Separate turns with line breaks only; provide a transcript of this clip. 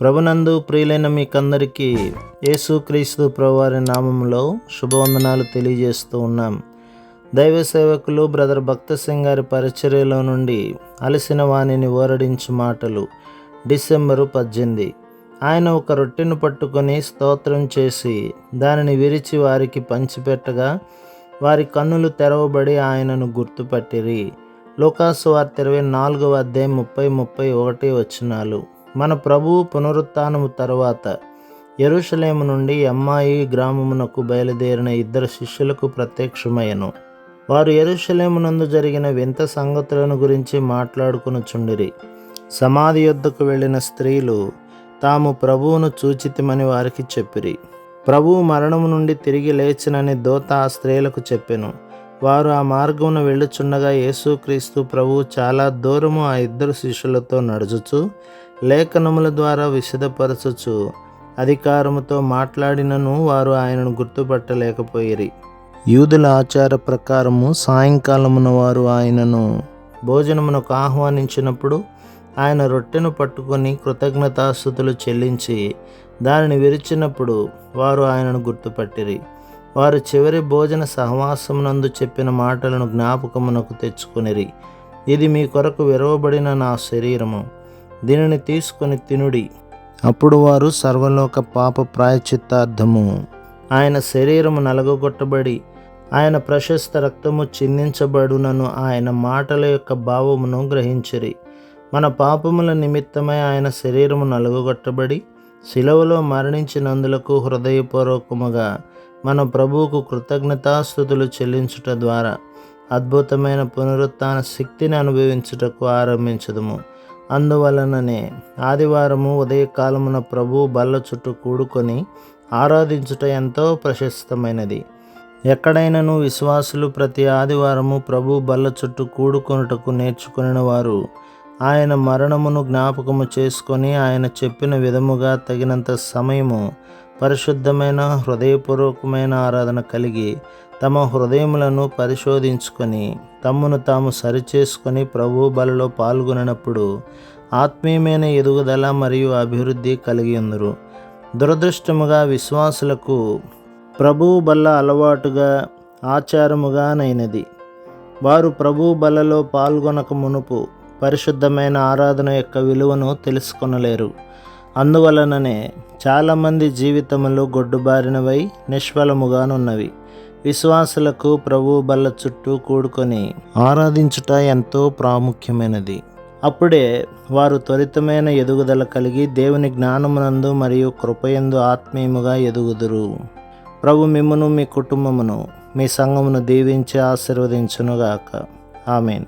ప్రభునందు ప్రియులైన మీకందరికీ యేసుక్రీస్తు ప్రభువారి నామంలో శుభవందనాలు తెలియజేస్తూ ఉన్నాం. దైవ సేవకులు బ్రదర్ భక్త సింగ్ గారి పరిచర్యలో నుండి అలసిన వాణిని ఓరడించు మాటలు డిసెంబరు పద్దెనిమిది. ఆయన ఒక రొట్టెను పట్టుకొని స్తోత్రం చేసి దానిని విరిచి వారికి పంచిపెట్టగా వారి కన్నులు తెరవబడి ఆయనను గుర్తుపట్టిరి. లోకాసు వార్త ఇరవై నాలుగవ అధ్యాయం ముప్పై ముప్పై ఒకటి వచ్చినాలు మన ప్రభువు పునరుత్నము తర్వాత ఎరుషలేము నుండి అమ్మాయి గ్రామమునకు బయలుదేరిన ఇద్దరు శిష్యులకు ప్రత్యక్షమయ్యను. వారు ఎరుషలేమునందు జరిగిన వింత సంగతులను గురించి మాట్లాడుకునుచుండిరి సమాధి యొద్దకు వెళ్ళిన స్త్రీలు తాము ప్రభువును చూచితిమని వారికి చెప్పిరి. ప్రభువు మరణము నుండి తిరిగి లేచినని దోత ఆ స్త్రీలకు చెప్పెను. వారు ఆ మార్గమును వెళ్ళుచుండగా యేసుక్రీస్తు ప్రభువు చాలా దూరము ఆ ఇద్దరు శిష్యులతో నడుచుచు లేఖనముల ద్వారా విశదపరచుచు అధికారముతో మాట్లాడినను వారు ఆయనను గుర్తుపట్టలేకపోయిరి. యూదుల ఆచార ప్రకారము సాయంకాలమున వారు ఆయనను భోజనమునకు ఆహ్వానించినప్పుడు ఆయన రొట్టెను పట్టుకొని కృతజ్ఞతాస్థుతులు చెల్లించి దానిని విరిచినప్పుడు వారు ఆయనను గుర్తుపట్టిరి. వారు చివరి భోజన సహవాసమునందు చెప్పిన మాటలను జ్ఞాపకమునకు తెచ్చుకొనిరి. ఇది మీ కొరకు విరవబడిన నా శరీరము. దీనిని తీసుకొని తినుడి. అప్పుడు వారు సర్వలోక పాప ప్రాయచిత్తార్థము ఆయన శరీరము నలగొట్టబడి ఆయన ప్రశస్త రక్తము చిందించబడునను ఆయన మాటల యొక్క భావమును గ్రహించిరి. మన పాపముల నిమిత్తమై ఆయన శరీరము నలుగొట్టబడి శిలవలో మరణించినందులకు హృదయపూర్వకముగా మన ప్రభువుకు కృతజ్ఞతాస్థుతులు చెల్లించుట ద్వారా అద్భుతమైన పునరుత్న శక్తిని అనుభవించుటకు ఆరంభించదము. అందువలననే ఆదివారము ఉదయకాలమున ప్రభు బల్ల చుట్టూ కూడుకొని ఆరాధించుట ఎంతో ప్రశస్తమైనది. ఎక్కడైనను విశ్వాసులు ప్రతి ఆదివారము ప్రభు బల్ల చుట్టూ కూడుకొనుటకు నేర్చుకుని వారు ఆయన మరణమును జ్ఞాపకము చేసుకొని ఆయన చెప్పిన విధముగా తగినంత సమయము పరిశుద్ధమైన హృదయపూర్వకమైన ఆరాధన కలిగి తమ హృదయములను పరిశోధించుకొని తమ్మును తాము సరిచేసుకొని ప్రభు బలలో పాల్గొనినప్పుడు ఆత్మీయమైన ఎదుగుదల మరియు అభివృద్ధి కలిగి ఉందరు దురదృష్టముగా విశ్వాసులకు ప్రభువు బల్ల అలవాటుగా ఆచారముగానైనది వారు ప్రభు బలలో పాల్గొనక మునుపు పరిశుద్ధమైన ఆరాధన యొక్క విలువను తెలుసుకొనలేరు. అందువలననే చాలామంది జీవితములు గొడ్డుబారినవై నిష్ఫలముగానున్నవి. విశ్వాసులకు ప్రభు బల్ల చుట్టూ కూడుకొని ఆరాధించుట ఎంతో ప్రాముఖ్యమైనది. అప్పుడే వారు త్వరితమైన ఎదుగుదల కలిగి దేవుని జ్ఞానమునందు మరియు కృపయందు ఆత్మీయముగా ఎదుగుదురు. ప్రభు మిమ్మను మీ కుటుంబమును మీ సంఘమును దీవించి ఆశీర్వదించునుగాక. ఆమెన్.